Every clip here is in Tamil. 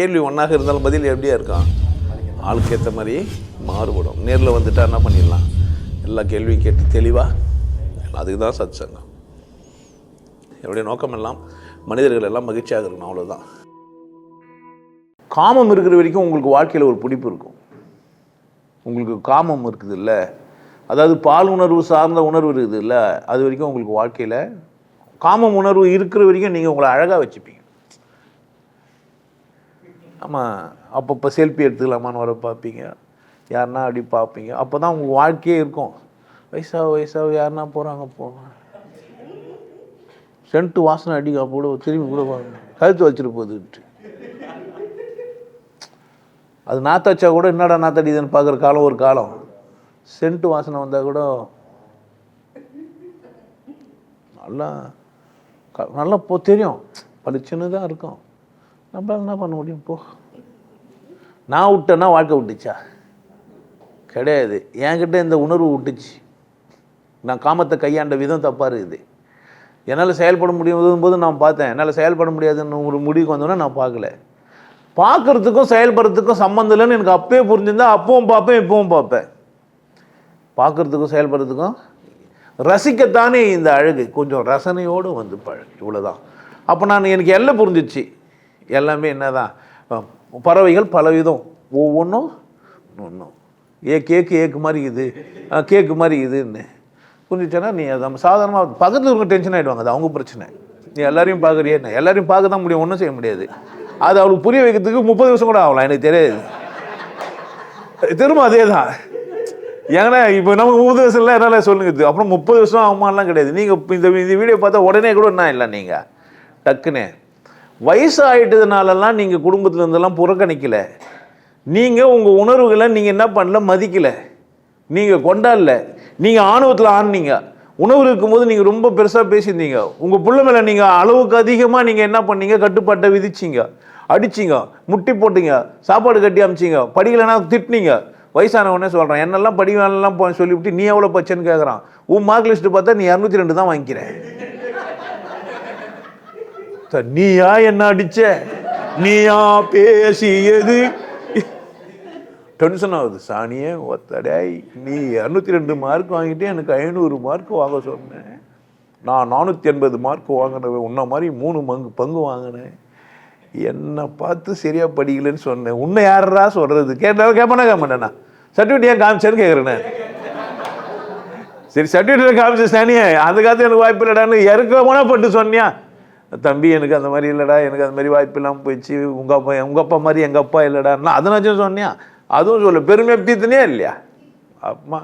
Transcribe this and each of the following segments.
கேள்வி ஒன்றாக இருந்தாலும் பதில் எப்படியா இருக்கான் ஆளுக்கு ஏற்ற மாதிரி மாறுபடும். நேரில் வந்துட்டா என்ன பண்ணிடலாம்? எல்லா கேள்வியும் கேட்டு தெளிவாக அதுக்கு தான் சத் சங்கம் என்னுடைய நோக்கம் எல்லாம் மனிதர்கள் எல்லாம் மகிழ்ச்சியாக இருக்கணும் அவ்வளோதான் காமம் இருக்கிற வரைக்கும் உங்களுக்கு வாழ்க்கையில் ஒரு பிடிப்பு இருக்கும். உங்களுக்கு காமம் இருக்குது இல்லை? அதாவது பால் உணர்வு சார்ந்த உணர்வு இருக்குது இல்லை? அது வரைக்கும் உங்களுக்கு வாழ்க்கையில் காமம் உணர்வு இருக்கிற வரைக்கும் நீங்கள் உங்களை அழகாக வச்சுப்பீங்க. ஆமாம் அப்பப்போ செல்ஃபி எடுத்துக்கலாமான்னு வர பார்ப்பீங்க. யாருன்னா அப்படி பார்ப்பீங்க. அப்போ தான் உங்கள் வாழ்க்கையே இருக்கும். வயசாக வயசாக யாருன்னா போகிறாங்க போகிறாங்க சென்ட்டு வாசனை அடிக்க கூட திரும்பி கூட பாருங்க கழுத்து வச்சுட்டு போகுது அது நாத்தாச்சா கூட என்னடா நாத்தடிதுன்னு பார்க்குற காலம் ஒரு காலம். சென்ட்டு வாசனை வந்தால் கூட நல்லா க- நல்லா போ தெரியும். பளிச்சுன்னு தான் இருக்கும். நம்ம என்ன பண்ண முடியும் போ. நான் விட்டேன்னா வாழ்க்கை விட்டுச்சா? கிடையாது. என்கிட்ட இந்த உணர்வு விட்டுச்சு. நான் காமத்தை கையாண்ட விதம் தப்பாக இருக்குது. என்னால் செயல்பட முடியும் போது நான் பார்த்தேன். என்னால் செயல்பட முடியாதுன்னு ஒரு முடிவுக்கு வந்தோன்னா நான் பார்க்கல. பார்க்குறதுக்கும் செயல்படுறதுக்கும் சம்மந்தம் இல்லைன்னு எனக்கு அப்பயே புரிஞ்சிருந்தா அப்பவும் பார்ப்பேன் இப்பவும் பார்ப்பேன். பார்க்குறதுக்கும் செயல்படுறதுக்கும் ரசிக்கத்தானே இந்த அழகு. கொஞ்சம் ரசனையோடு வந்து பழகு. இவ்வளோதான் அப்போ நான் எனக்கு எல்லாம் புரிஞ்சிச்சு. எல்லாமே என்னதான்? தான் பறவைகள் பலவிதம். ஒவ்வொன்றும் ஒன்றும் ஏ கேக்கு ஏக்கு மாதிரி இது கேக்கு மாதிரி இதுன்னு. புரிஞ்சிச்சேன்னா நீ அதை சாதாரணமாக பக்கத்தில் இருக்க டென்ஷன் ஆகிடுவாங்க அது அவங்க பிரச்சனை. நீ எல்லாரையும் பார்க்குறியே என்ன? எல்லாரையும் பார்க்க தான் முடியும். ஒன்றும் செய்ய முடியாது. அது அவளுக்கு புரிய வைக்கிறதுக்கு முப்பது வருஷம் கூட ஆகலாம். எனக்கு தெரியாது. திரும்ப அதே தான் ஏன்னா இப்போ நமக்கு முப்பது வருஷம்லாம் என்னால் சொல்லுங்க. இது. அப்புறம் முப்பது வருஷம் ஆகுமாலாம் கிடையாது. நீங்கள் இந்த இந்த வீடியோ பார்த்தா உடனே கூட என்ன இல்லை நீங்கள் டக்குன்னு. வயசு ஆகிட்டதுனாலலாம் நீங்கள் குடும்பத்தில் இருந்தெல்லாம் புறக்கணிக்கலை. நீங்கள் உங்கள் உணர்வுகளை நீங்கள் என்ன பண்ணல? மதிக்கலை. நீங்கள் கொண்டாடல. நீங்கள் ஆணவத்தில் ஆனீங்க. உணவு இருக்கும்போது நீங்கள் ரொம்ப பெருசாக பேசியிருந்தீங்க. உங்கள் பிள்ளை மேலே நீங்கள் அளவுக்கு அதிகமாக நீங்கள் என்ன பண்ணீங்க? கட்டுப்பாட்டை விதிச்சிங்க. அடிச்சிங்க. முட்டி போட்டிங்க. சாப்பாடு கட்டி அமிச்சிங்க. படிக்கலைன்னா திட்டினீங்க. வயசானவனே சொல்கிறேன் என்னெல்லாம் படிக்கலாம் போ சொல்லிவிட்டு நீ எவ்வளோ பச்சைன்னு கேட்குறான் உன் மார்க் லிஸ்ட்டு பார்த்தா நீ இரநூத்தி ரெண்டு தான் வாங்கிக்கிறேன் நீயா என்ன அடிச்ச? நீயா பேசியது. டென்ஷன் ஆகுது. சாணியே ஒத்தடாய் நீ இரநூத்தி ரெண்டு மார்க் வாங்கிட்டு எனக்கு ஐநூறு மார்க் வாங்க சொன்னேன். நான் நானூற்றி எண்பது மார்க் வாங்கினவன் உன்ன மாதிரி மூணு பங்கு பங்கு வாங்கினேன். என்னை பார்த்து சரியா படிக்கலைன்னு சொன்னேன். உன்னை யாரா சொல்கிறது கேட்டாலும் கேட்பானா கேட்க மாட்டேனா சர்டிஃபிகேட் ஏன் காமிச்சேன்னு கேட்குறேன் சரி சர்டிஃபிகேட் காமிச்ச சாணியே அதுக்காக எனக்கு வாய்ப்பு இல்லைடான்னு இறக்கமான பட்டு சொன்னியா? தம்பி எனக்கு அந்த மாதிரி இல்லைடா எனக்கு அந்த மாதிரி வாய்ப்பு இல்லாமல் போயிடுச்சு. உங்கள் அப்பா உங்கள் அப்பா மாதிரி எங்கள் அப்பா இல்லைடான்னா அதனாச்சும் சொன்னியா? அதுவும் சொல்லு. பெருமை பீத்தனே இல்லையா? அம்மா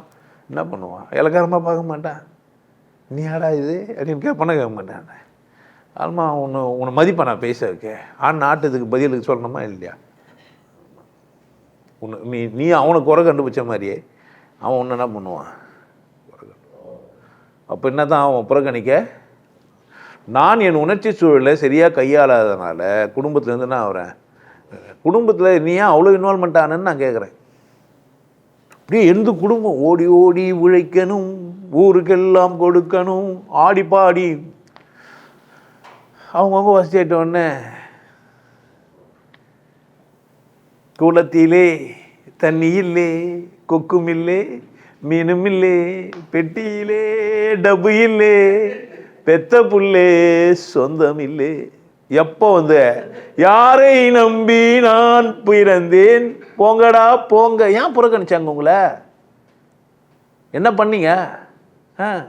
என்ன பண்ணுவான் இலக்காரமாக பார்க்க மாட்டான் நீ ஆடா இது? அப்படின்னு கேட்பானா கேட்க மாட்டான் ஆமாம் உன்னை உன்னை மதிப்பை நான் பேச இருக்கேன் ஆண் நாட்டுக்கு பதிலுக்கு சொல்லணுமா இல்லையா? உன்னை நீ நீ அவனை குறை கண்டுபிடிச்ச மாதிரியே. அவன் ஒன்று என்ன பண்ணுவான்? அப்போ என்ன தான் அவன் புறக்கணிக்க? நான் என் உணர்ச்சி சூழலை சரியாக கையாளாதனால குடும்பத்துலேருந்து நான் வரேன். குடும்பத்தில் நீ ஏன் அவ்வளோ இன்வால்மெண்ட் ஆனேன்னு நான் கேட்குறேன் அப்படியே எந்த குடும்பம் ஓடி ஓடி உழைக்கணும் ஊருக்கெல்லாம் கொடுக்கணும் ஆடி பாடி. அவங்கவுங்க வசதி உடனே குளத்திலே தண்ணி இல்லை கொக்கும் இல்லை மீனும் இல்லை பெட்டியிலே டப்பு இல்லை பெத்த புள்ளே சொந்தம் இல்லே எப்போ வந்து? யாரை நம்பி நான் பிறந்தேன்? போங்கடா போங்க. ஏன் புறக்கணிச்சாங்க உங்களை? என்ன பண்ணீங்க? ஆ?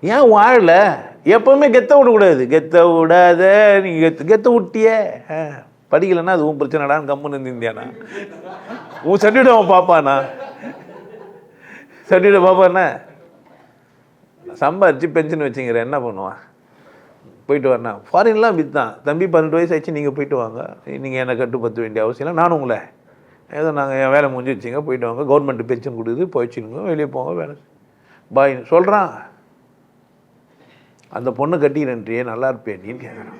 ஏன் வாழல? எப்பவுமே கெத்த விடக்கூடாது. கெத்த விடாத நீங்கள் கெத்த கெத்த விட்டியே. ஆ, படிக்கலைன்னா அது உன் பிரச்சனைடான்னு கம்முன்னு இருந்தியானா உன் சர்டிஃபிகேட் அவன் பார்ப்பானா? சர்டிஃபிகேட் பார்ப்பானா? சம்பாரிச்சு பென்ஷன் வச்சுங்கிற என்ன பண்ணுவான்? போயிட்டு வரணும் ஃபாரின்லாம் வித்தான் தம்பி பன்னெண்டு வயசு ஆச்சு நீங்கள் போயிட்டு வாங்க. நீங்கள் என்னை கட்டுப்படுத்த வேண்டிய அவசியம் இல்லை. நானும் உங்களை. ஏதோ நாங்கள் என் வேலை முடிஞ்சு வச்சுங்க போயிட்டு வாங்க. கவர்மெண்ட் பென்ஷன் கொடுக்குது போயிடுச்சுங்க. வெளியே போங்க வேலை பாய் சொல்கிறான் அந்த பொண்ணை கட்டிக்கிறேன்றியே நல்லா இருப்பேன் கேட்குறான்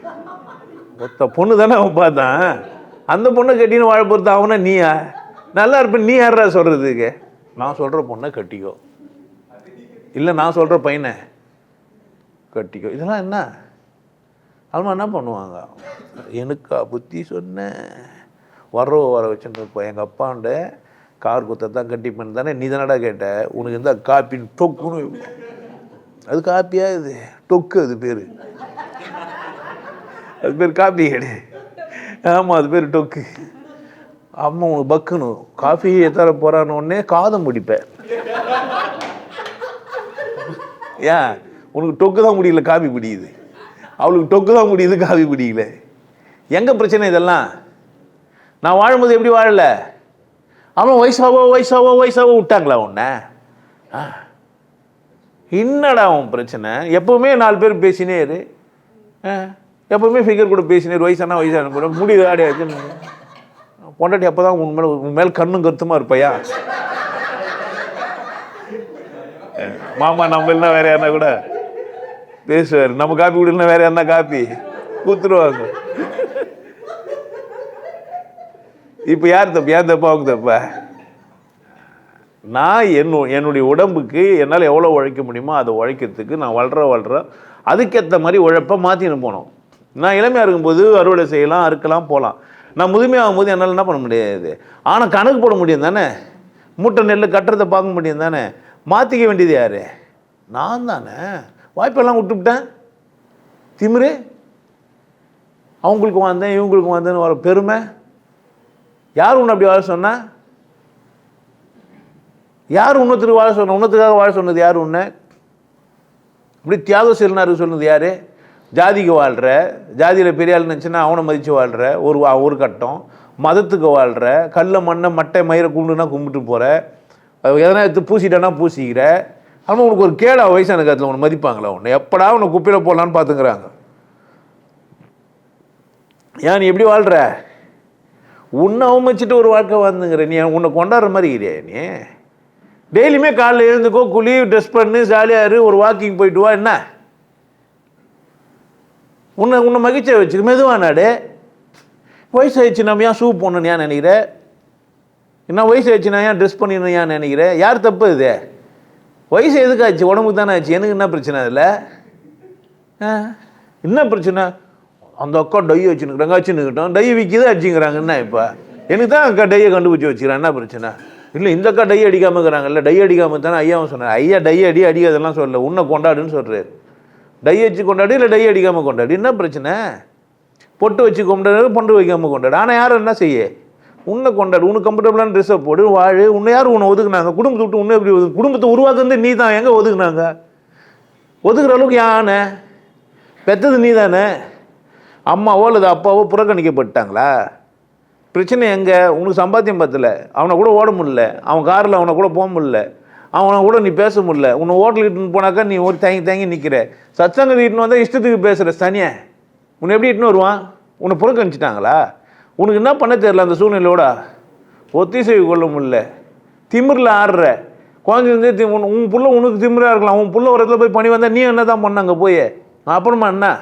ஒத்த பொண்ணு தானே அவன் பார்த்தான். அந்த பொண்ணை கட்டின்னு வாழ பொறுத்த அவனா நீயா? நல்லா இருப்பேன். நீ யாரா சொல்கிறதுக்கு நான் சொல்கிற பொண்ணை கட்டிக்கோ. இல்லை நான் சொல்கிற பையனை கட்டிக்கோ. இதெல்லாம் என்ன? அதுமாதிரி என்ன பண்ணுவாங்க? எனக்கா புத்தி சொன்னேன் வரவோ வர வச்சுன்னு இருப்போம் எங்கள் அப்பாண்ட கார் குத்தத்தான் கட்டி பண்ணி தானே நீ தானடா கேட்ட. உனக்கு இருந்தால் காப்பின்னு டொக்குன்னு அது காப்பியா இது? டொக்கு அது பேர். அது பேர் காப்பி கிடையாது ஆமாம் அது பேர் டொக்கு. அம்மா உனக்கு பக்குன்னு. காஃபி தர போகிறான்னு உடனே காதம் முடிப்பேன் ஏன்? உனக்கு டொக்கு தான் முடியல காபி பிடிக்குது அவளுக்கு டொக்கு தான் முடியுது காபி பிடிக்கல எங்கே பிரச்சனை இதெல்லாம்? நான் வாழும்போது எப்படி வாழல? அவன் வயசாவோ வயசாவோ வயசாவோ விட்டாங்களா உன்னை? ஆ. என்னடா உன் பிரச்சனை? எப்பவுமே நாலு பேர் பேசினே இரு. ஆ. எப்பவுமே ஃபிகர் கூட பேசினேரு வயசான வயசானா வயசான கூட. முடியுது ஆடியாச்சு பொண்டாட்டி அப்போ தான் உன் மேலே உன் மேல் கண்ணும் கருத்துமாக இருப்பையா? மாமா நம்ம இல்லைனா வேற யாருனா கூட? பேசுவார். நம்ம காப்பி குடினா வேற யாருனா காப்பி? கூத்துருவாங்க. இப்போ யார் தப்பு? யார் தப்பா? அவங்க தப்பா? நான் என் என்னுடைய உடம்புக்கு என்னால் எவ்வளோ உழைக்க முடியுமோ அதை உழைக்கிறதுக்கு நான் வளர வளர அதுக்கேற்ற மாதிரி உழைப்பை மாற்றின்னு போனோம். நான் இளமையாக இருக்கும்போது அறுவடை செய்யலாம் அறுக்கலாம் போகலாம். நான் முதுமையாகும் போது என்னால் என்ன பண்ண முடியாது? ஆனால் கணக்கு போட முடியும் தானே? மூட்டை நெல் கட்டுறதை பார்க்க முடியும் தானே? மாற்றிக்க வேண்டியது யார்? நான் தானே. வாய்ப்பெல்லாம் விட்டுவிட்டேன். திமிரு. அவங்களுக்கு வந்தேன் இவங்களுக்கு வந்தேன்னு வர பெருமை. யார் உன்னை அப்படி வாழ சொன்ன? யார் உன்னத்துக்கு வாழ சொன்ன? உன்னத்துக்காக வாழ சொன்னது யார் உன்னை? இப்படி தியாக சிறுநாருக்கு சொன்னது யார்? ஜாதிக்கு வாழ்கிற ஜாதியில் பெரிய ஆள் நினச்சின்னா அவனை மதித்து வாழ்கிற ஒரு வா- ஒரு கட்டம். மதத்துக்கு வாழ்கிற கல்லை மண்ணை மட்டை மயிரை கும்பிடுனா கும்பிட்டு போகிற எதனா எடுத்து பூசிட்டேன்னா பூசிக்கிற. ஆனால் உனக்கு ஒரு கேடா வயசான காலத்தில் உன்னை மதிப்பாங்களா உன்னை. எப்படா உன்னை குப்பையில் போடலான்னு பார்த்துக்கிறாங்க ஏன் நீ எப்படி வாழ்கிற உன்னை அவமதிச்சுட்டு ஒரு வாழ்க்கை வாழ்ந்துங்கிற. நீ உன்னை கொண்டாடுற மாதிரி இருக்கிறியா நீ? டெய்லியுமே காலைல எழுந்துக்கோ குழி ட்ரெஸ் பண்ணு ஜாலியாக இரு ஒரு வாக்கிங் போயிட்டு வா என்ன? உன்னை உன்னை மகிழ்ச்சியை வச்சுக்க. மெதுவா நாடு. வயசு நம்ம ஏன் ஷூ போடணும்னு ஏன் நினைக்கிறேன் என்ன வயசு ஆயிடுச்சு நான் ஏன் ட்ரெஸ் பண்ணிடணும் நினைக்கிறேன் யார் தப்பு இது? வயசு எதுக்கு ஆச்சு? உடம்புக்கு தானே ஆச்சு. எனக்கு என்ன பிரச்சனை அதில்? ஆ? என்ன பிரச்சனை? அந்த அக்கா டை வச்சுன்னுக்குறாங்க வச்சுன்னுக்கிட்டோம் டை விற்கிது அடிச்சுங்கிறாங்க. என்ன இப்போ? எனக்கு தான் அக்கா டையை கண்டுபிடிச்சி வச்சுக்கிறேன். என்ன பிரச்சனை? இல்லை இந்த அக்கா டை அடிக்காம இருக்கிறாங்கல்ல டை அடிக்காமல் தானே ஐயாவும் சொன்னார். ஐயா டை அடி அடிக்காதெல்லாம் சொல்லல. உன்னை கொண்டாடுன்னு சொல்கிறார் டை வச்சு கொண்டாடு இல்லை டை அடிக்காமல் கொண்டாடு. என்ன பிரச்சனை? பொட்டு வச்சு கொண்டாடு பொண்டு வைக்காமல் கொண்டாடு. ஆனால் யாரும் என்ன செய்ய? உன்னை கொண்டாடு உனக்கு கம்ஃபர்டபுளான ட்ரெஸ்ஸை போடு வாழு. உன்னை யார் உன்னை ஒதுக்குனாங்க? குடும்பத்தை விட்டு உன்னை எப்படி ஒதுக்கு? குடும்பத்தை உருவாக்குறது நீ தான் எங்கே ஒதுக்குனாங்க? ஒதுக்குற அளவுக்கு யானை? பெத்தது நீ தானே அம்மாவோ அல்லது அப்பாவோ புறக்கணிக்கப்பட்டாங்களா? பிரச்சனை எங்கே? உனக்கு சம்பாத்தியம் பத்தல. அவனை கூட ஓட முடியல. அவன் காரில் அவனை கூட போக முடியல. அவனை கூட நீ பேச முடியல. உன்னை ஹோட்டல் இட்டுன்னு போனாக்கா நீ ஒரு தேங்கி தேங்கி நிற்கிற சத்சங்கத்துக்கு இட்டுன்னு வந்தால் இஷ்டத்துக்கு பேசுகிற சனியை உன்னை எப்படி இட்டுன்னு வருவான்? உன்னை புறக்கணிச்சிட்டாங்களா? உனக்கு என்ன பண்ண தெரில அந்த சூழ்நிலையோட? ஒத்திசைவு கொள்ள முடியல. திமிரில் ஆடுற. குழந்தைங்க தி உன் உன் புள்ள உனக்கு திமிராக இருக்கலாம். உன் புள்ள ஒரு இடத்துல போய் பண்ணி வந்தால் நீ என்ன தான் பண்ண அங்கே போய்? அப்புறமா என்ன?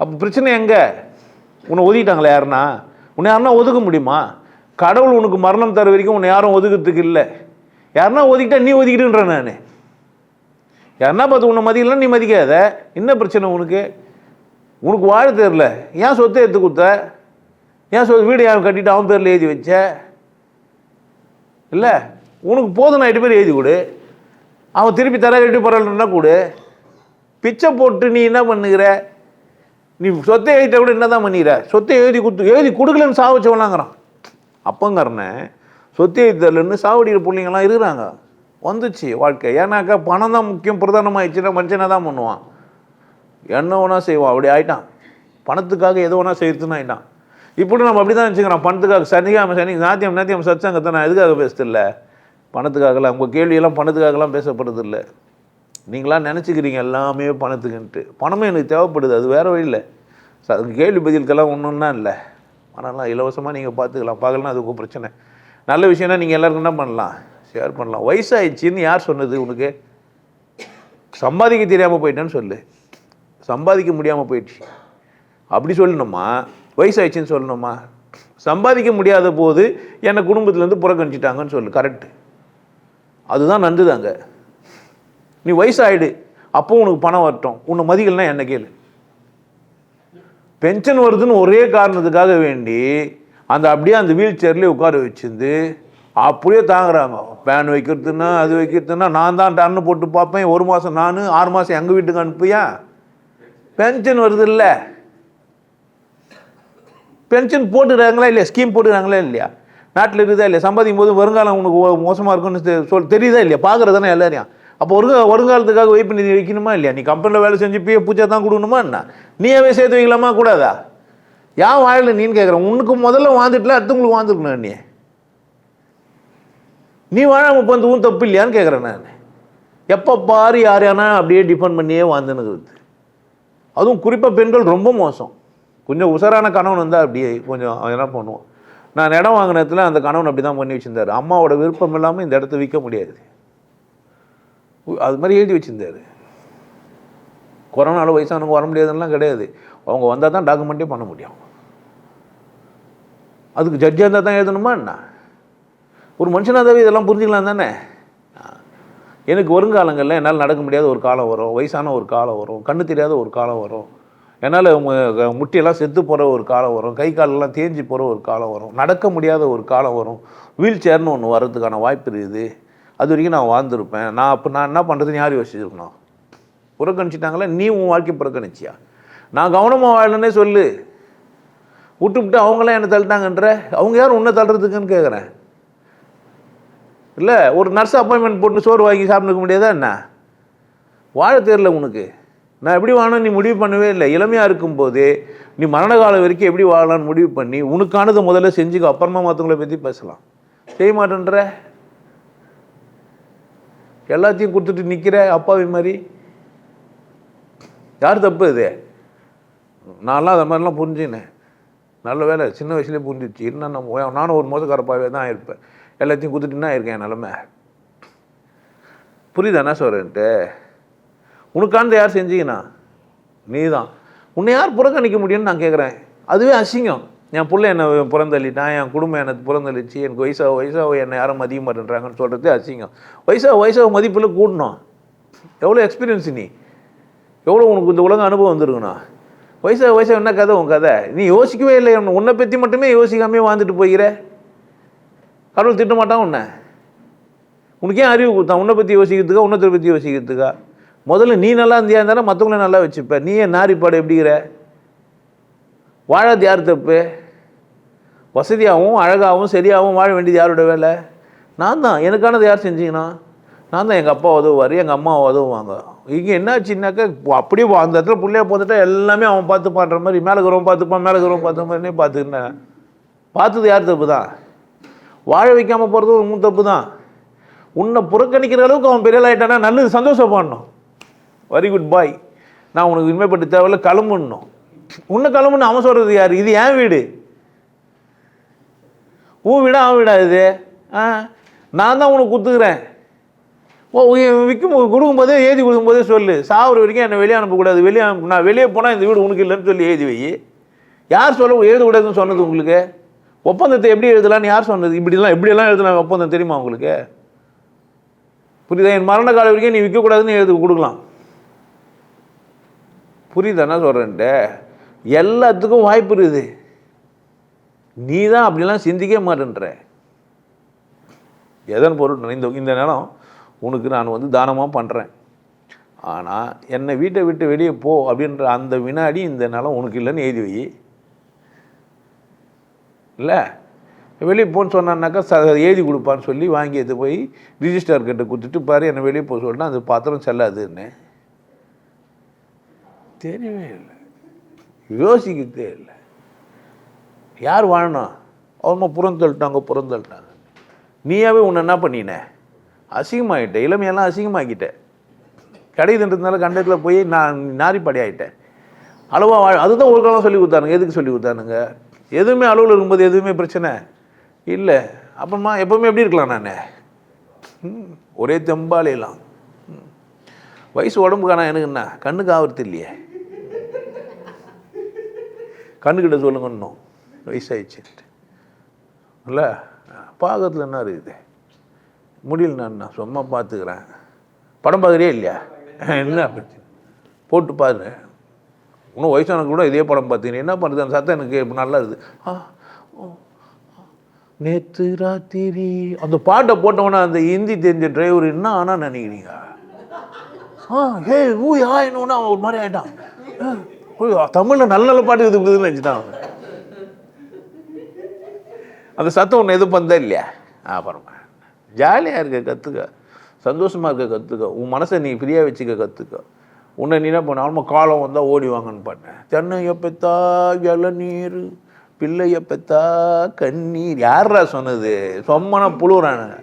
அப்போ பிரச்சனை எங்கே? உன்னை ஒதுக்கிட்டாங்களா யாருன்னா? உன்னை யாருன்னா ஒதுக்க முடியுமா? கடவுள் உனக்கு மரணம் தர வரைக்கும் உன்னை யாரும் ஒதுக்கிறதுக்கு இல்லை. யாருன்னா ஒதுக்கிட்டா நீ ஒதுக்கிட்டுன்ற நான். யாருன்னா பார்த்து உன்னை மதிக்கலாம் நீ மதிக்காத. என்ன பிரச்சனை உனக்கு? உனக்கு வாழ தெரில ஏன் சொத்தை எடுத்து கொடுத்த? ஏன் சொல் வீடு யாரும் கட்டிட்டு அவன் பேரில் எழுதி வச்ச? இல்லை உனக்கு போதும் நான் எட்டு பேர் எழுதி கொடு. அவன் திருப்பி தர எட்டு பரவாயில்லன்னா கொடு. பிச்சை போட்டு நீ என்ன பண்ணுகிற? நீ சொத்தை எழுதிட்ட கூட என்ன தான் பண்ணிக்கிற சொத்தை எழுதி கொடுத்து எழுதி கொடுக்கலன்னு சாவச்சவனாங்கிறான் அப்பங்கிறன சொத்தை எழுதித்தரலன்னு சாவடிக்கிற பிள்ளைங்கலாம் இருக்கிறாங்க. வந்துச்சு வாழ்க்கை. ஏன்னாக்கா பணம் தான் முக்கியம் பிரதானமாகிடுச்சுன்னா மனுஷனை தான் பண்ணுவான்? என்ன வேணால் செய்வான். அப்படி ஆயிட்டான். பணத்துக்காக எது வேணால் செய்யறதுன்னு ஆயிட்டான். இப்படி நம்ம அப்படி தான் வச்சுக்கிறோம் பணத்துக்காக சனிக்காம சனி நாத்தியம் நாத்தியம் சத்சங்கத்தை நான் எதுக்காக பேசுறதில்ல பணத்துக்காகலாம் உங்கள் கேள்வியெல்லாம் பணத்துக்காகலாம் பேசப்படுறது இல்லை. நீங்களாம் நினச்சிக்கிறீங்க எல்லாமே பணத்துக்குன்ட்டு. பணமும் எனக்கு தேவைப்படுது அது வேறு வழி இல்லை. அதுக்கு கேள்வி பதிலுக்கெல்லாம் ஒன்றுன்னா இல்லை. பணம்லாம் இலவசமாக நீங்கள் பார்த்துக்கலாம் பார்க்கலாம் அதுக்கு பிரச்சனை. நல்ல விஷயம்னா நீங்கள் எல்லாருக்கும் என்ன பண்ணலாம்? ஷேர் பண்ணலாம். வயசாயிடுச்சின்னு யார் சொன்னது உனக்கு? சம்பாதிக்க தெரியாமல் போயிட்டேன்னு சொல்லு. சம்பாதிக்க முடியாமல் போயிடுச்சு. அப்படி சொல்லணுமா? வயசாயிடுச்சுன்னு சொல்லணுமா? சம்பாதிக்க முடியாத போது என்னை குடும்பத்துலேருந்து புறக்கணிச்சிட்டாங்கன்னு சொல்லு கரெக்டு அதுதான் நன்றுதாங்க நீ வயசாயிடு அப்போ உனக்கு பணம் வரட்டும். உன்னை மதிகள்னா என்ன கேளு. பென்ஷன் வருதுன்னு ஒரே காரணத்துக்காக வேண்டி அந்த அப்படியே அந்த வீல் சேர்லேயே உட்கார வச்சிருந்து அப்படியே தாங்குறாங்க. பேன் வைக்கிறதுன்னா அது வைக்கிறதுன்னா நான் தான் டன்னு போட்டு பார்ப்பேன். ஒரு மாதம் நான் ஆறு மாதம் எங்கள் வீட்டுக்கு அனுப்பியா? பென்ஷன் வருது இல்லை பென்ஷன் போட்டுக்கிறாங்களா இல்லையா? ஸ்கீம் போட்டுக்கிறாங்களா இல்லையா? நாட்டில் இருக்குதா இல்லையா? சம்பாதிக்கும் போது வருங்காலம் உனக்கு மோசமாக இருக்குன்னு தெ- சொல் தெரியுதா இல்லையா? பார்க்குறதானே எல்லாரையும். அப்போ ஒரு வருங்காலத்துக்காக வெயிட் பண்ணி வைக்கணுமா இல்லையா? நீ கம்பெனியில் வேலை செஞ்சு பிஏ பூச்சா தான் கொடுக்கணுமா என்ன? நீயாவே சேர்த்து வைக்கலாமா? கூடாதா? ஏன் வாழல நீன்னு கேட்குறேன் உனக்கு முதல்ல வாழ்ந்துட்டுல அடுத்தவங்களுக்கு வாழ்ந்துருக்கணும் நீ நீ வாழ இப்போ வந்து உன் தப்பு இல்லையான்னு கேட்குறேன் நான். எப்போ பாரு யார் யாரா அப்படியே டிபெண்ட் பண்ணியே வாழ்ந்துன்னு அதுவும் குறிப்பாக பெண்கள் ரொம்ப மோசம். கொஞ்சம் உசரான கணவன் வந்தால் அப்படியே கொஞ்சம் என்ன பண்ணுவோம். நான் இடம் வாங்கின இடத்துல அந்த கணவன் அப்படி தான் பண்ணி வச்சுருந்தார். அம்மாவோட விருப்பம் இல்லாமல் இந்த இடத்த விற்க முடியாது. அது மாதிரி எழுதி வச்சுருந்தார். கொரோனாவில் வயசானவங்க வர முடியாதுலாம் கிடையாது. அவங்க வந்தால் தான் டாக்குமெண்ட்டே பண்ண முடியும். அதுக்கு ஜட்ஜாக இருந்தால் தான் எழுதணுமா என்ன? ஒரு மனுஷனாகவே இதெல்லாம் புரிஞ்சுக்கலாம் தானே? எனக்கு வருங்காலங்களில் என்னால் நடக்க முடியாத ஒரு காலம் வரும். வயசான ஒரு காலம் வரும். கண்ணு தெரியாத ஒரு காலம் வரும். என்னால் முட்டியெல்லாம் செத்து போகிற ஒரு காலம் வரும். கை காலெல்லாம் தேஞ்சு போகிற ஒரு காலம் வரும். நடக்க முடியாத ஒரு காலம் வரும். வீல் சேர்னு ஒன்று வர்றதுக்கான வாய்ப்பு இருக்குது. அது வரைக்கும் நான் வாழ்ந்துருப்பேன். நான் அப்போ நான் என்ன பண்ணுறதுன்னு யார் யோசிச்சிருக்கணும்? புறக்கணிச்சிட்டாங்களே? நீ உன் வாழ்க்கை புறக்கணிச்சியா? நான் கவனமாக வாழலன்னே சொல்லு. விட்டு விட்டு அவங்களாம் என்னை தள்ளிட்டாங்கன்ற? அவங்க யார் உன்னை தள்ளுறதுக்குன்னு கேட்குறேன் இல்லை ஒரு நர்ஸ் அப்பாயின்மெண்ட் போட்டு சோறு வாங்கி சாப்பிட்டுக்க முடியாதா என்ன? வாழ தெரியல உனக்கு. நான் எப்படி வாழணும் நீ முடிவு பண்ணவே இல்லை. இளமையாக இருக்கும்போதே நீ மரண காலம் வரைக்கும் எப்படி வாழலாம்னு முடிவு பண்ணி உனக்கானதை முதல்ல செஞ்சுக்கோ. அப்புறமா மற்றவங்கள பற்றி பேசலாம். செய்ய மாட்டேன்ற? எல்லாத்தையும் கொடுத்துட்டு நிற்கிற அப்பாவி மாதிரி? யார் தப்பு இது? நான்லாம் அதை மாதிரிலாம் புரிஞ்சுனேன் நல்ல வேலை. சின்ன வயசுலேயே புரிஞ்சிச்சு என்ன நம்ம நானும் ஒரு மோசக்காரப்பாவே தான் இருப்பேன். எல்லாத்தையும் கொடுத்துட்டுனா இருக்கேன் என் நிலமை? புரியுதா என்ன சொல்கிறேன்ட்டு உனக்கானது யார் செஞ்சீங்கண்ணா நீ தான் உன்னை யார் புறக்கணிக்க முடியும்னு நான் கேட்குறேன் அதுவே அசிங்கம். என் பிள்ளை என்னை புறந்தள்ளிட்டான் என் குடும்பம் என்னை புறந்தள்ளிச்சு எனக்கு வயசாக வயசாக என்னை யாரும் மதிய மாட்டேன்றாங்கன்னு சொல்கிறது அசிங்கம். வயசாக வயசாக மதிப்பில் கூடணும். எவ்வளோ எக்ஸ்பீரியன்ஸ் நீ? எவ்வளோ உனக்கு இந்த உலக அனுபவம் வந்துருக்குண்ணா? வயசாக வயசாக என்ன கதை உன் கதை? நீ யோசிக்கவே இல்லை. உன்னை- உன்னை பற்றி மட்டுமே யோசிக்காமே வாழ்ந்துட்டு போகிற கடவுள் திட்ட மாட்டான் உன்னை. உனக்கே அறிவு கொடுத்தான்? உன்னை பற்றி யோசிக்கிறதுக்கா உன்னத்தை பற்றி யோசிக்கிறதுக்கா? முதல்ல நீ நல்லா இருந்தியா இருந்தாலும் மற்றவங்கள நல்லா வச்சுப்ப. நீ ஏன் நாரிப்பாடு எப்படிங்கிற? வாழது யார் தப்பு? வசதியாகவும் அழகாகவும் சரியாகவும் வாழ வேண்டியது யாரோட வேலை? நான் தான். எனக்கானது யார் செஞ்சீங்கன்னா? நான் தான். எங்கள் அப்பா உதவுவார் எங்கள் அம்மா உதவுவாங்க. இங்கே என்னாச்சுன்னாக்கா இப்போ அப்படியே அந்த இடத்துல பிள்ளைய போந்துட்டா எல்லாமே அவன் பார்த்து பண்ணுற மாதிரி மேலே இருக்கிறவன் பார்த்துப்பான் மேலே இருக்கிறவன் பார்த்த மாதிரினே பார்த்துக்கினேன். பார்த்தது யார் தப்பு தான்? வாழ வைக்காமல் போகிறது ஒரு மூணு தப்பு தான். உன்னை புறக்கணிக்கிற அளவுக்கு அவன் பெரிய ஆகிட்டானா நல்லது சந்தோஷப்படணும். வெரி குட் பாய் நான் உனக்கு உண்மைப்பட்டு தேவையில்ல கிளம்புன்னும். உன்னை கிளம்புன்னு அவன் சொல்கிறது யார்? இது என் வீடு. உன் வீடா அவன் வீடா இது? ஆ? நான் தான் உனக்கு குத்துக்கிறேன். ஓ உ- விற்கும் கொடுக்கும்போதே எழுதி கொடுக்கும்போதே சொல்லு. சாகுற வரைக்கும் என்னை வெளியே அனுப்பக்கூடாது. வெளியே அனுப்பு நான் வெளியே போனால் இந்த வீடு உனக்கு இல்லைன்னு சொல்லி எழுதி வை. யார் சொல்ல எழுதக்கூடாதுன்னு சொன்னது உங்களுக்கு? ஒப்பந்தத்தை எப்படி எழுதலாம்னு யார் சொன்னது? இப்படிலாம் எப்படியெல்லாம் எழுதலாம் ஒப்பந்தம் தெரியுமா உங்களுக்கு? புரியுதா? என் மரண காலம் வரைக்கும் நீ விற்கக்கூடாதுன்னு எழுதி கொடுக்கலாம். புரியுதா என்ன சொல்கிறேன்ட்டு எல்லாத்துக்கும் வாய்ப்பு இருக்குது. நீ தான் அப்படிலாம் சிந்திக்க மாட்டேன்ற. எதன் பொருள்? இந்த இந்த நிலம் உனக்கு நான் வந்து தானமாக பண்ணுறேன் ஆனால் என்னை வீட்டை விட்டு வெளியே போ அப்படின்ற அந்த வினாடி இந்த நிலம் உனக்கு இல்லைன்னு எழுதி வை. இல்லை? வெளியே போன்னு சொன்னான்னாக்கா ச எழுதி கொடுப்பான்னு சொல்லி வாங்கி எடுத்து போய் ரிஜிஸ்டர் கிட்ட கொடுத்துட்டு பாரு என்னை வெளியே போக சொல்லிட்டு அந்த பாத்திரம் செல்லாதுன்னு. தெரியவே இல்லை. யோசிக்கிறதே இல்லை. யார் வாழணும் அவங்க புறந்தள்ளிட்டாங்க புறந்தள்ளிட்டாங்க நீயாவே உன்னை என்ன பண்ணின? அசிங்கமாகிட்ட இளமையெல்லாம் அசிங்கமாக்கிட்ட. கிடைக்குதுன்றதுனால கண்டத்தில் போய் நான் நாரிப்பாடி ஆகிட்டேன் அளவாக வாழ அதுதான் ஒரு காலம் சொல்லி கொடுத்தானுங்க. எதுக்கு சொல்லி கொடுத்தானுங்க? எதுவுமே அளவில் இருக்கும்போது எதுவுமே பிரச்சனை இல்லை. அப்புறமா எப்பவுமே எப்படி இருக்கலாம் நான்? ம், ஒரே தெம்பாலையெல்லாம். ம். வயசு உடம்புக்கான எனக்கு என்ன? கண்ணுக்கு ஆவறது இல்லையே. கண்ணுக்கிட்ட சொல்லுங்கன்னும். இன்னும் இல்லை பாகத்தில் என்ன இருக்குது? முடியல நான் நான் சும்மா பார்த்துக்கிறேன். படம் பார்க்குறியே இல்லையா? என்ன பிரச்சனை போட்டு பாரு. இன்னும் வயசானவங்க கூட இதே படம் பார்த்தீங்கன்னா என்ன பண்ணுறது அந்த சத்தம் எனக்கு இப்ப நல்லா இருக்குது. ஆ ஓ, ராத்திரி. அந்த பாட்டை போட்டவொன்னே அந்த ஹிந்தி தெரிஞ்ச டிரைவர் என்ன ஆனால் நினைக்கிறீங்க? ஆ ஹே ஊ ஆயினோன்னு அவன் ஒரு மாதிரி ஆகிட்டான் போய் தமிழில் நல்ல நல்ல பாட்டு இது இருக்குதுன்னு நினச்சிட்டான் அந்த சத்தம் ஒன்று எதுவும் பண்ணதா இல்லையா? அப்புறமா ஜாலியாக இருக்க கற்றுக்க சந்தோஷமாக இருக்க கற்றுக்க உன் மனசை நீ ஃப்ரீயாக வச்சுக்க கற்றுக்க உன்னை நீ என்ன பண்ண? ஆல்மா காலம் வந்தால் ஓடி வாங்கன்னு பண்ணேன் தென்னையை பெத்தா இளநீர் பிள்ளைய பெத்தா கண்ணீர். யாரா சொன்னது? சொம்மனா புழுறானுங்க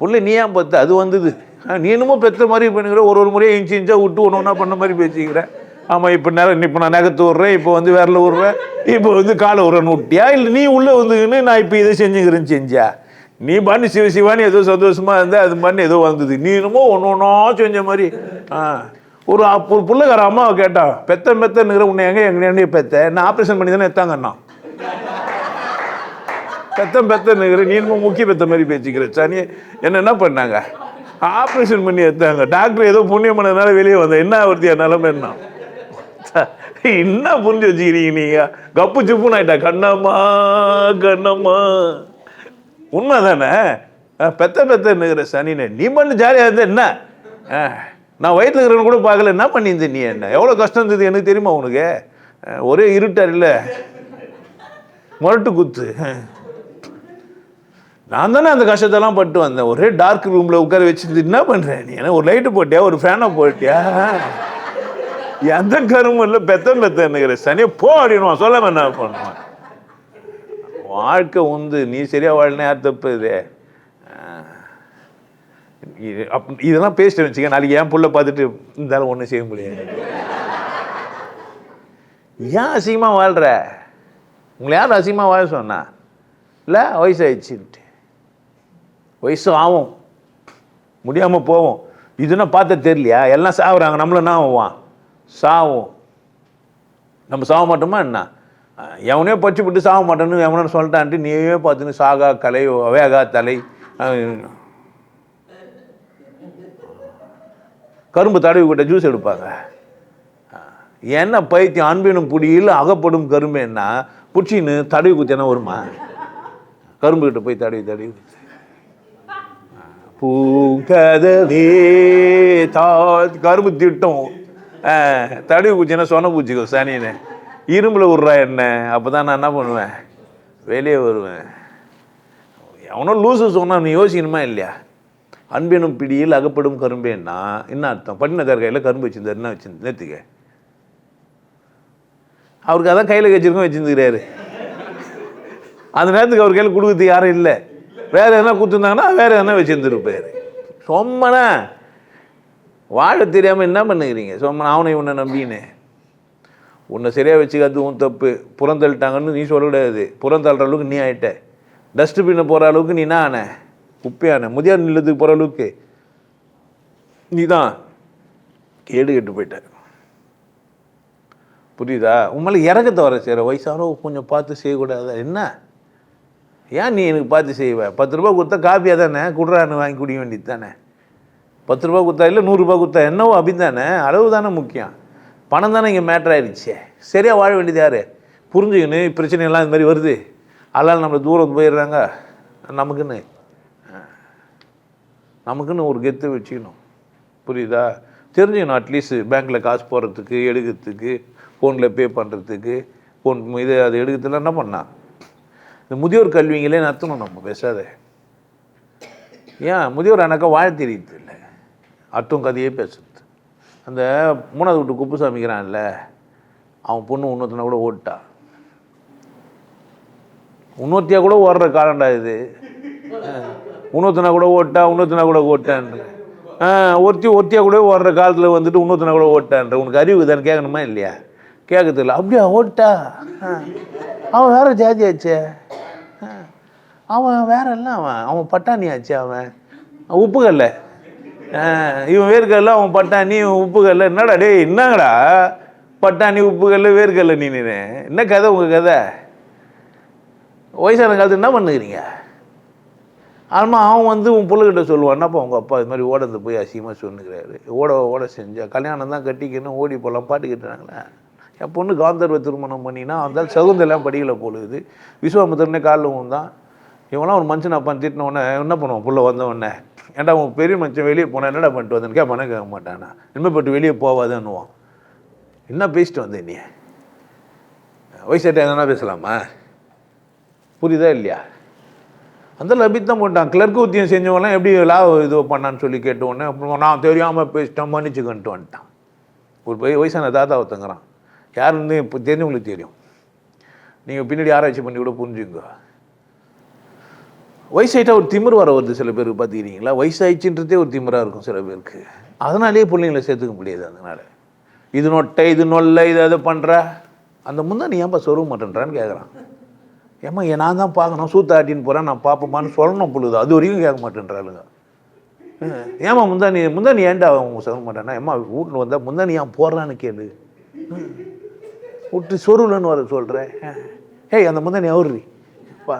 புள்ள நீ ஏன் பத்து? அது வந்தது. ஆ, நீ என்னமோ பெத்த மாதிரி பண்ணுங்கிற ஒரு ஒரு முறையாக இன்ச்சு இன்ச்சா விட்டு ஒன்று ஒன்றா பண்ண மாதிரி பேசிக்கிறேன் ஆமாம் இப்போ நேரம் இப்போ நான் நகத்து விட்றேன் இப்போ வந்து விரல விட்றேன் இப்போ வந்து காலை விட்றேன்னு விட்டியா இல்லை நீ உள்ளே வந்துக்கின்னு நான் இப்போ இதை செஞ்சுக்கிறேன்னு செஞ்சா? நீ பண்ணி சிவ சிவான்னு ஏதோ சந்தோஷமாக இருந்தால் அது பண்ணி ஏதோ வந்தது. நீ என்னமோ ஒன்று ஒன்றா செஞ்ச மாதிரி. ஆ. ஒரு ஒரு பிள்ளைக்கார அம்மாவை கேட்டான் பெத்த பெத்தனுங்கிற உன்னை எங்கே எங்கே பெத்த? நான் ஆப்ரேஷன் பண்ணி தானே எத்தாங்கண்ணா பெத்தம் பெத்தனுங்கிற நீ என்னமோ முக்கிய பெத்த மாதிரி பேசிக்கிற சனி. என்னென்ன பண்ணாங்க? ஆப்ரேஷன் பண்ணி எடுத்தாங்க. டாக்டர் ஏதோ புண்ணியம் பண்ணதுனால வெளியே வந்தேன். என்ன ஒருத்தியா நிலமை என்ன என்ன புரிஞ்சு வச்சுக்கிறீங்க நீங்க? கப்பு சிப்புன்னு ஆயிட்டா கண்ணம்மா கண்ணம்மா. உண்மை தானே பெத்த பெத்தன்னுங்கிற சனினே நீ பண்ணு ஜாலியாக இருந்த என்ன? ஆ, நான் வயிற்றுல இருக்கிறவங்க கூட பார்க்கல என்ன பண்ணியிருந்த நீ என்ன? எவ்வளோ கஷ்டம் இருந்தது எனக்கு தெரியுமா உனக்கு? ஒரே இருட்டார் இல்லை? முரட்டு குத்து நான் தானே அந்த கஷ்டத்தெல்லாம் பட்டு வந்தேன். ஒரே டார்க் ரூமில் உட்கார வச்சிருந்து என்ன பண்ணுறேன் நீ? ஏன்னா ஒரு லைட்டு போட்டியா? ஒரு ஃபேனை போட்டியா? எந்த கருமும் இல்லை பெத்தம் பெத்தன்னுங்கிற சனியை போ அப்படின்னு சொல்லாம என்ன பண்ணுவான் வாழ்க்கை உந்து நீ சரியா வாழ்னா யார் தப்பு இது? அப்- இதெல்லாம் பேசிட்டு வச்சுக்க நாளைக்கு என் புள்ள பார்த்துட்டு இருந்தாலும் ஒன்றும் செய்ய முடியாது. ஏன் அசிங்கமாக வாழ்கிற உங்களை யார் அசிங்கமாக வாழ சொன்னா? இல்லை வயசாயிடுச்சுன்ட்டு. வயசு ஆகும். முடியாமல் போவோம் இதுன்னா பார்த்த தெரியலையா? எல்லாம் சாகுறாங்க நம்மள என்ன ஆவான் சாவும். நம்ம சாக மாட்டோமா என்ன? எவனே பச்சு விட்டு சாக மாட்டேன்னு எவனு சொல்லிட்டான்ட்டு நீயே பார்த்துன்னு சாகா கலை வேகா தலை கரும்பு தடவி கூட்ட ஜூஸ் எடுப்பாங்க. என்ன பைத்தியம் அன்பினும் புடியில் அகப்படும் கரும்பு என்ன? பிடிச்சின்னு தடவி குத்தினா வருமா? கரும்பு கிட்ட போய் தடவி தடவி குத்து. பூங்கதவே தா கரும்பு திட்டம். தடவி பூச்சின்னா சொன்ன பூச்சிக்கோ சனின்னு. இரும்பில் விட்றா என்ன? அப்போ தான் நான் என்ன பண்ணுவேன்? வெளியே வருவேன். எவனோ லூசு சொன்னான் நீ யோசிக்கணுமா இல்லையா? அன்பெனும் பிடியில் அகப்படும் கரும்பேன்னா என்ன? அர்த்தம்? பட்டின கையில் கரும்பு வச்சிருந்தாரு என்ன வச்சிருந்து? நேற்றுக்க அவருக்கு அதான் கையில் வச்சிருக்கோம் வச்சுருந்துக்கிறாரு. அந்த நேரத்துக்கு அவர் கையில் கொடுக்குறது யாரும் இல்லை. வேறு எதனா கொடுத்துருந்தாங்கன்னா வேறு எதனா வச்சுருந்துருப்பார். சொம்மனா. வாழ தெரியாமல் என்ன பண்ணுகிறீங்க? ஸோ அவனை உன்னை நம்பின்னு. உன்னை சரியாக வச்சுக்காது உன் தப்பு. புறந்தள்ளிட்டாங்கன்னு நீ சொல்லக்கூடாது. புறந்தள்ளுற அளவுக்கு நீ ஆயிட்ட. டஸ்ட்பின்னை போகிற அளவுக்கு நீ என்ன ஆன? குப்பையான. முதியார் நிலத்துக்கு போகிற அளவுக்கு. நீ தான் கேடு கெட்டு போயிட்ட. புரியுதா? உண்மையில இறக்கத்தை வர செய்கிற வயசானவங்க கொஞ்சம் பார்த்து செய்யக்கூடாதா? என்ன? ஏன் நீ எனக்கு பார்த்து செய்வ? பத்து ரூபா கொடுத்தா காப்பியாக தானே குடுறான்னு வாங்கி குடிக்க வேண்டியது தானே? பத்து ரூபா கொடுத்தா இல்லை நூறுரூபா கொடுத்தா என்னவோ அப்படி தானே? அளவு தானே முக்கியம். பணம் தானே இங்கே மேட்ரு ஆயிடுச்சு. சரியாக வாழ வேண்டியது யார்? புரிஞ்சுக்கணும் பிரச்சனையெல்லாம் இது மாதிரி வருது. அதனால் நம்மளை தூரம் போயிடுறாங்க. நமக்குன்னு. நமக்குன்னு ஒரு கெத்து வச்சுக்கணும். புரியுதா? தெரிஞ்சுக்கணும் அட்லீஸ்ட் பேங்க்கில் காசு போடுறதுக்கு எடுக்கிறதுக்கு ஃபோனில் பே பண்ணுறதுக்கு ஃபோன் இது அது எடுக்கிறதுலாம் என்ன பண்ணால் இந்த முதியோர் கல்விங்களே நடத்தணும் நம்ம பேசாத. ஏன்? முதியோர் ஆனாக்கா வாழ தெரியுது இல்லை. அர்த்தம் கதையே பேசுறது. அந்த மூணாவது வீட்டு குப்புசாமிக்கிறான்ல அவன் பொண்ணு இன்னொருத்தனை கூட ஓட்டான் இன்னொருத்தியாக கூட ஓடுற காலண்டா இது. இன்னொருத்தனை கூட ஓட்டா இன்னொருத்தனா கூட ஓட்டான்ற. ஆ ஒருத்தி ஒருத்தியாக கூட ஓடுற காலத்தில் வந்துட்டு இன்னொருத்தனை கூட ஓட்டான்ற. உனக்கு அறிவு தானே கேட்கணுமா இல்லையா? கேட்கறதில்ல அப்படியா ஓட்டா? ஆ. அவன் வேற ஜாதி ஆச்சே. அவன் வேற இல்லை அவன்? அவன் பட்டாணி ஆச்சு அவன். உப்புக்கல்ல? இவன் வேர்க்கல்ல அவன் பட்டாணி இவன் உப்புக்கல்ல என்னடா டேய் என்னங்கடா? பட்டாணி உப்புக்கல்ல வேர்க்கல்ல நீ நின்று என்ன கதை உங்கள் கதை? வயசான காலத்து என்ன பண்ணுகிறீங்க? ஆமாம் அவன் வந்து உன் பிள்ளைகிட்ட சொல்லுவான்னாப்பா உங்கள் அப்பா இது மாதிரி ஓடந்து போய் அசிங்கமாக சொன்னுக்கிறாரு ஓட ஓட செஞ்சா கல்யாணம் தான் கட்டிக்கணும் ஓடி போகலாம் பாட்டு கட்டுறாங்களே. என் பொண்ணு காந்தர்வ திருமணம் பண்ணினா அந்த சகுந்தெல்லாம் படிக்கல போலுது விஸ்வாமுத்திரனே காலில் தான் இவன்லாம் ஒரு மனுஷன் அப்பா திட்டின உடனே என்ன பண்ணுவான் புள்ள வந்த உடனே? ஏன்டா உன் பெரிய மனுஷன் வெளியே போனால் என்னடா பண்ணிட்டு வந்தேன்னு கேட்பானே கேட்க மாட்டானா இனிமேப்பட்டு வெளியே போவாதுன்னுவான். என்ன பேசிட்டு வந்தேன் நீ? வயசாட்ட எதனா பேசலாமா? புரியுதா இல்லையா? அந்த லபித்தம் போட்டான். கிளர்க்கு உத்தியம் செஞ்சவங்களாம் எப்படி லாபம் இது பண்ணான்னு சொல்லி கேட்ட உடனே அப்புறம் நான் தெரியாமல் பேசிட்டேன் மன்னிச்சுக்கன்ட்டு வந்துட்டான். ஒரு பெரிய வயசான தாத்தா ஒருத்தங்கிறான் யாருன்னு இப்போ தெரிஞ்சவங்களுக்கு தெரியும். நீங்கள் பின்னாடி ஆராய்ச்சி பண்ணி கூட புரிஞ்சுங்க வயசாயிட்டா ஒரு திமிர் வர வருது சில பேருக்கு பார்த்துக்கிறீங்களா? வயசாயிடுச்சுன்றதே ஒரு திமிராக இருக்கும் சில பேருக்கு. அதனாலேயே பிள்ளைங்களை சேர்த்துக்க முடியாது அதனால். இது நொட்டை இது நொல்லை இது அதை பண்ணுற அந்த முந்தா நீ ஏன்பா சொருக மாட்டேன்றான்னு கேட்குறான் ஏம்மா நான் தான் பார்க்கணும். சூத்தாட்டின்னு போகிறேன் நான் பார்ப்போமான்னு சொல்லணும் பொழுது. அது வரைக்கும் கேட்க மாட்டேன்றாளுங்க. அஹ், ஏம்மா முந்தா நீ முந்தா நீ ஏன்டா அவங்க சொல்ல மாட்டேன்னா? ஏம்மா வீட்டில் வந்தால் முந்தா நீ ஏன் போடுறான்னு கேளு. விட்டு சொருலன்னு வர சொல்கிறேன் ஏய் அந்த முந்தா நீ அவர்றி பா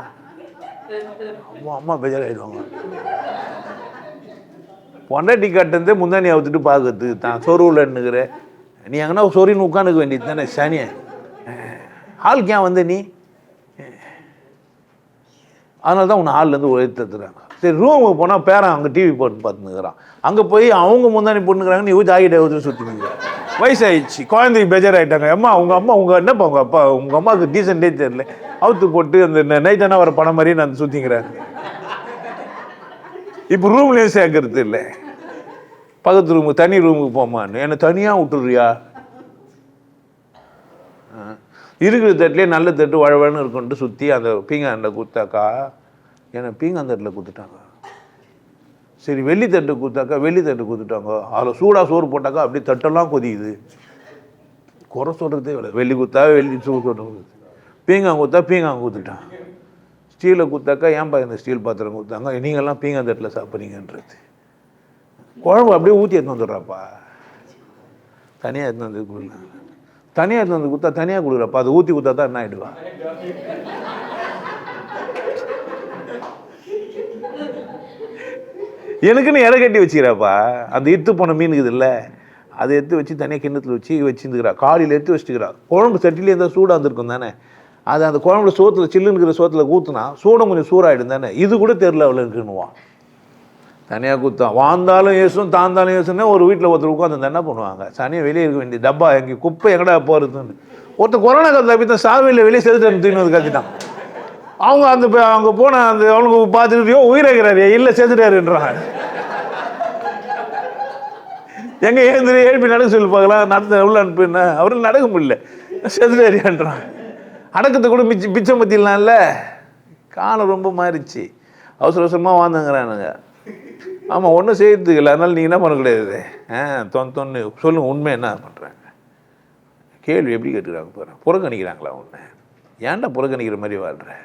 அம்மா அம்மா பேஜாராயிடுவாங்க பொண்டாட்டி கட்டுந்தே முந்தானி அவுத்துட்டு பார்க்கறது தான் சொருவில்னுக்கிற நீ எங்கன்னா சொரின்னு உட்காந்துக்க வேண்டியது தானே சனிய ஹாலுக்கு ஏன் வந்த நீ? அதனால தான் உன்னை ஹால்லேருந்து உயர்த்துறாங்க சரி ரூமுக்கு போனால் பேரன் அங்கே டிவி போட்டு பார்த்துக்கிறான் அங்கே போய் அவங்க முந்தானி பொண்ணுங்கிறாங்க நீ ஜாக்கெட் ஊற்றி சுற்றினுங்க வயசாயிடுச்சு. குழந்தைக்கு பேஜாராயிட்டாங்க. அம்மா உங்கள் அம்மா உங்கள் என்னப்பா உங்கள் அப்பா உங்கள் அம்மாவுக்கு டீசெண்டே தெரியல. அவுத்து போட்டு அந்த நைட்டானா வர பணம் மாதிரியே நான் சுற்றிங்கிறேன் இப்போ ரூம்லேயும் சேர்க்கறது இல்லை. பக்கத்து ரூமுக்கு தனி ரூமுக்கு போமான்னு என்னை தனியாக விட்டுறியா ஆ. இருக்கிற தட்டிலே நல்ல தட்டு வழவழன்னு இருக்குன்ட்டு சுற்றி அந்த பீங்காண்ட கொடுத்தாக்கா. என்னை பீங்காந்தட்டில் கொடுத்துட்டாங்க. சரி வெள்ளி தட்டு கொடுத்தாக்கா வெள்ளி தட்டு கொடுத்துட்டாங்க. அதில் சூடாக சோறு போட்டாக்கா அப்படியே தட்டெல்லாம் கொதிக்குது. குறை சொல்கிறதே இல்லை வெள்ளி கொடுத்தா வெள்ளி சூடு சொல்கிறது பீங்காய் கொடுத்தா பீங்கான் கொடுத்துட்டான். ஸ்டீலை கொடுத்தாக்கா ஏன்பா இந்த ஸ்டீல் பாத்திரம் கொடுத்தாங்க? நீங்கள்லாம் பீங்காய் தட்டில் சாப்பிட்றீங்கன்றது. குழம்பு அப்படியே ஊற்றி எடுத்து வந்துடுறாப்பா. தனியாக எடுத்து வந்து கொடுங்க தனியாக எடுத்து வந்து கொடுத்தா தனியாக கொடுக்குறப்பா. அதை ஊற்றி கொடுத்தா தான் என்ன ஆகிடுவா எனக்குன்னு இறை கட்டி வச்சுக்கிறாப்பா. அந்த இத்து போன மீன் இருக்குதுல்ல அதை எடுத்து வச்சு தனியாக கிண்ணத்தில் வச்சு வச்சுருந்துக்கிறா. காலையில் எடுத்து வச்சுக்கிறா குழம்பு சட்டிலே இருந்தால் சூடாக இருந்திருக்கும் தானே. அது அந்த குழம்புல சோத்தில் சில்லுங்கிற இருக்கிற சோத்தில் ஊற்றுனா சூடம் கொஞ்சம் சூறாயிடும் தானே. இது கூட தெரில அவ்வளோ இருக்குன்னுவான். தனியாக குத்தான். வாழ்ந்தாலும் ஏசும் தாழ்ந்தாலும் ஏசுன்னா ஒரு வீட்டில் ஒருத்தர் உட்காந்து என்ன பண்ணுவாங்க? சனியாக வெளியே இருக்க வேண்டிய டப்பா எங்கே குப்பை எங்கடா போகிறதுன்னு ஒருத்தர் கொரோனா காலத்தில் அப்படி சாவியில் வெளியே செலுத்தணும் தூக்கி கத்திட்டான். அவங்க அந்த அவங்க போன அந்த அவனுக்கு பார்த்துட்டு உயிரைக்கிறாரு இல்லை செத்துட்டாருன்றாங்க எங்கே எழுந்திரி எழுப்பி நடக்க சொல்லி பார்க்கலாம் நடந்த உள்ள அனுப்புன அவரும் நடக்க முடியல. செத்துட்டாரியான்றான் அடக்கத்தை கூட மிச்சம் மிச்சம் பற்றிடலாம்ல காலம் ரொம்ப மாறிச்சு அவசர அவசரமாக வாழ்ந்துங்கிறானுங்க. ஆமாம் ஒன்றும் செய்யறதுக்கு இல்லை அதனால நீங்கள் என்ன பண்ண கிடையாது ஆ தொன் தொன்னு. சொல்லுங்கள் உண்மை என்ன பண்ணுறாங்க கேள்வி எப்படி கேட்டுக்கிறாங்க பாரு. புறக்கணிக்கிறாங்களா உன்னை? ஏன்டா புறக்கணிக்கிற மாதிரி வாழ்கிறேன்